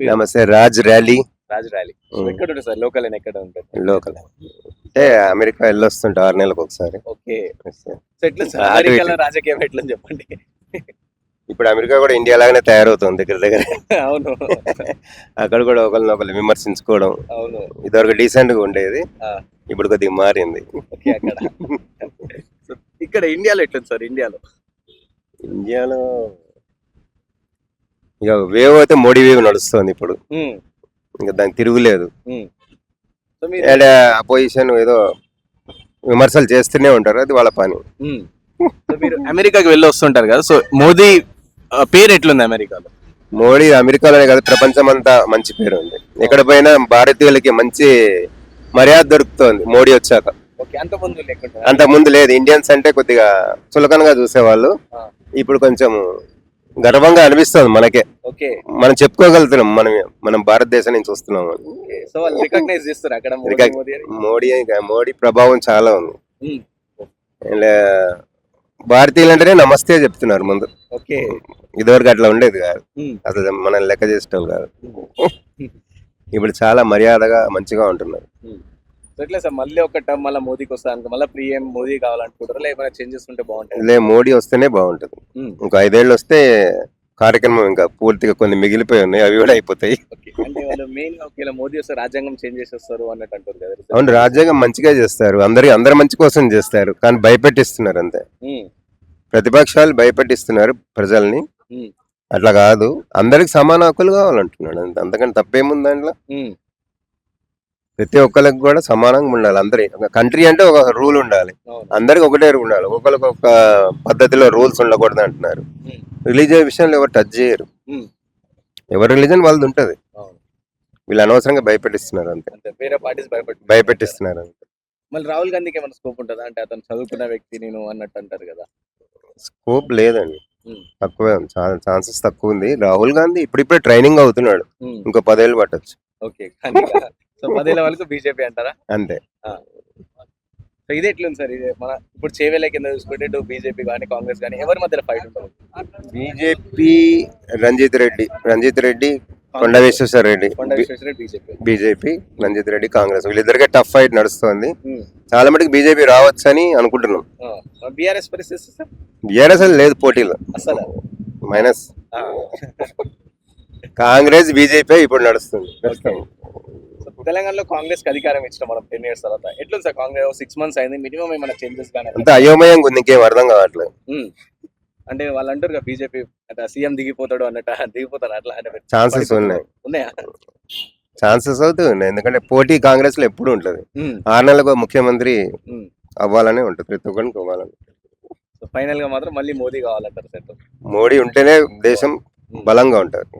నమస్తే రాజ్ ర్యాలీ. రాజు ర్యాలీ. ఎక్కడ ఉంటుంది సార్? లోకల్ ఎక్కడ ఉంటుంది లోకల్ అంటే అమెరికా వెళ్ళొస్తుంటా ఆరు నెలలకు ఒకసారి. ఓకే. ఎట్లా సార్? అమెరికాలో. రాజకీయం ఎట్లా చెప్పండి. ఇప్పుడు అమెరికా కూడా ఇండియా లాగానే తయారవుతుంది దగ్గర దగ్గర. అవును. అక్కడ కూడా ఒకరిని ఒకరు విమర్శించుకోవడం. అవును. ఇదివరకు డీసెంట్గా ఉండేది. ఇప్పుడు కొద్దిగా మారింది. ఇక్కడ ఇండియాలో ఎట్లుంది సార్? ఇండియాలో. ఇండియాలో ఇక వేవ్ అయితే మోడీ వేవ్ నడుస్తుంది ఇప్పుడు. ఇంకా దానికి తిరుగులేదు. అపోజిషన్ ఏదో విమర్శలు చేస్తూనే ఉంటారు అది వాళ్ళ పని. మీరు అమెరికాకి వెళ్ళి వస్తుంటారు కదా సో మోదీ పేరు ఎట్లుంది అమెరికాలో? మోడీ అమెరికాలోనే కాదు ప్రపంచం అంతా మంచి పేరు ఉంది. ఎక్కడ పోయినా భారతీయులకి మంచి మర్యాద దొరుకుతోంది మోడీ వచ్చాక. అంత ముందు లేదు ఇండియన్స్ అంటే కొద్దిగా చులకనగా చూసేవాళ్ళు. ఇప్పుడు కొంచెం గర్వంగా అనిపిస్తుంది మనకే. ఓకే. మనం చెప్పుకోగలుగుతున్నాం మనం మనం భారతదేశం నుంచి వస్తున్నాం. సో వాళ్ళు రికగ్నైజ్ చేస్తారు అక్కడ మోడీ మోడీ ప్రభావం చాలా ఉంది. భారతీయులు అంటేనే నమస్తే చెప్తున్నారు ముందు. ఓకే. ఇదివరకు అట్లా ఉండేది కాదు. అసలు మనం లెక్క చేసేటోళ్ళు కాదు. ఇప్పుడు చాలా మర్యాదగా మంచిగా ఉంటున్నారు. సో ఎట్లా సార్. మళ్ళీ ఒక టర్మ్ మళ్ళీ మోదీకి వస్తాను మళ్ళీ పిఎం మోదీ కావాలనుకుంటారు? లేకపోతే చేంజెస్ ఉంటే బాగుంటుంది? లే మోడీ వస్తేనే బాగుంటుంది. ఇంకో ఐదేళ్ళు వస్తే కార్యక్రమం ఇంకా పూర్తిగా కొన్ని మిగిలిపోయి ఉన్నాయి అవి కూడా అయిపోతాయి. అంటే వాళ్ళు మెయిన్గా ఒకవేళ మోదీ వస్తే రాజ్యాంగం చేంజ్ చేసేస్తారు అన్నట్టు అంటారు కదా అవును రాజ్యాంగం మంచిగా చేస్తారు. అందరి అందరి మంచి కోసం చేస్తారు. కానీ భయపెట్టిస్తున్నారు అంతే. ప్రతిపక్షాలు భయపెట్టిస్తున్నారు ప్రజల్ని. అట్లా కాదు. అందరికి సమాన హక్కులు కావాలంటున్నాడు అంతే. అంతకంటే తప్పేముంది దాంట్లో? ప్రతి ఒక్కరికి కూడా సమానంగా ఉండాలి అందరి. కంట్రీ అంటే ఒక రూల్ ఉండాలి. అందరికి ఒకటే రూల్ ఉండాలి. ఒకరికి ఒక పద్ధతిలో రూల్స్ ఉండకూడదు అంటున్నారు. రిలీజియన్ విషయంలో ఎవరు టచ్ చేయరు. ఎవరి రిలీజన్ వాళ్ళది ఉంటది. వీళ్ళు అనవసరంగా భయపెట్టిస్తున్నారు అంతే. వేరే పార్టీస్ భయపెట్టిస్తున్నారు అంతే. మళ్ళీ రాహుల్ గాంధీకి ఏమైనా స్కోప్ ఉంటుందా? అంటే అతను చదువుకున్న వ్యక్తి నేను అన్నట్టు అంటారు కదా. స్కోప్ లేదండి. తక్కువే చాలా ఛాన్సెస్ తక్కువ ఉంది. రాహుల్ గాంధీ ఇప్పుడిప్పుడే ట్రైనింగ్ అవుతున్నాడు. ఇంకో పదేళ్ళు పట్టొచ్చు. ఓకే. సో పదేళ్ళ వరకు బీజేపీ అంటారా? అంతే. సో ఇది ఎట్లుంది సార్? ఇది మన ఇప్పుడు చేవేల కింద చూసుకుంటే బీజేపీ కానీ కాంగ్రెస్ కానీ ఎవరి మధ్యలో ఫైట్ ఉంటుంది? బీజేపీ రంజిత్ రెడ్డి. రంజిత్ రెడ్డి కొండ విశ్వేశ్వర రెడ్డి. బీజేపీ. రంజిత్ రెడ్డి కాంగ్రెస్. వీళ్ళిద్దరికే టఫ్ ఫైట్ నడుస్తుంది. చాలా మటుకు బీజేపీ రావచ్చు అని అనుకుంటున్నాం బీఆర్ఎస్ పరిస్థితి బీఆర్ఎస్ లేదు పోటీలో. అసలు మైనస్. కాంగ్రెస్ బీజేపీ ఇప్పుడు నడుస్తుంది. తెలంగాణలో కాంగ్రెస్కి అధికారం ఇచ్చిన మనం టెన్ ఇయర్స్ తర్వాత. ఎట్లుంది సార్ కాంగ్రెస్ సిక్స్ మంత్స్ అయింది మినిమం ఏమైనా చేంజెస్ కానీ అంత అయోమయంగా ఉంది ఇంకేం అర్థం కావట్లేదు. అంటే వాళ్ళు అంటారు కదా బీజేపీ అంటే సీఎం దిగిపోతాడు అన్నట్టు దిగిపోతారు అట్లా అంటే ఛాన్సెస్ ఉన్నాయి. ఉన్నాయా? ఛాన్సెస్ అవుతూ ఉన్నాయి ఎందుకంటే పోటీ కాంగ్రెస్లో ఎప్పుడు ఉంటుంది. ఆరు నెలలకు ముఖ్యమంత్రి. అవ్వాలనే ఉంటుంది ప్రతి ఒక్కరికి అవ్వాలని. సో ఫైనల్గా మాత్రం మళ్ళీ మోదీ కావాలంటారు మోడీ ఉంటేనే దేశం బలంగా ఉంటుంది.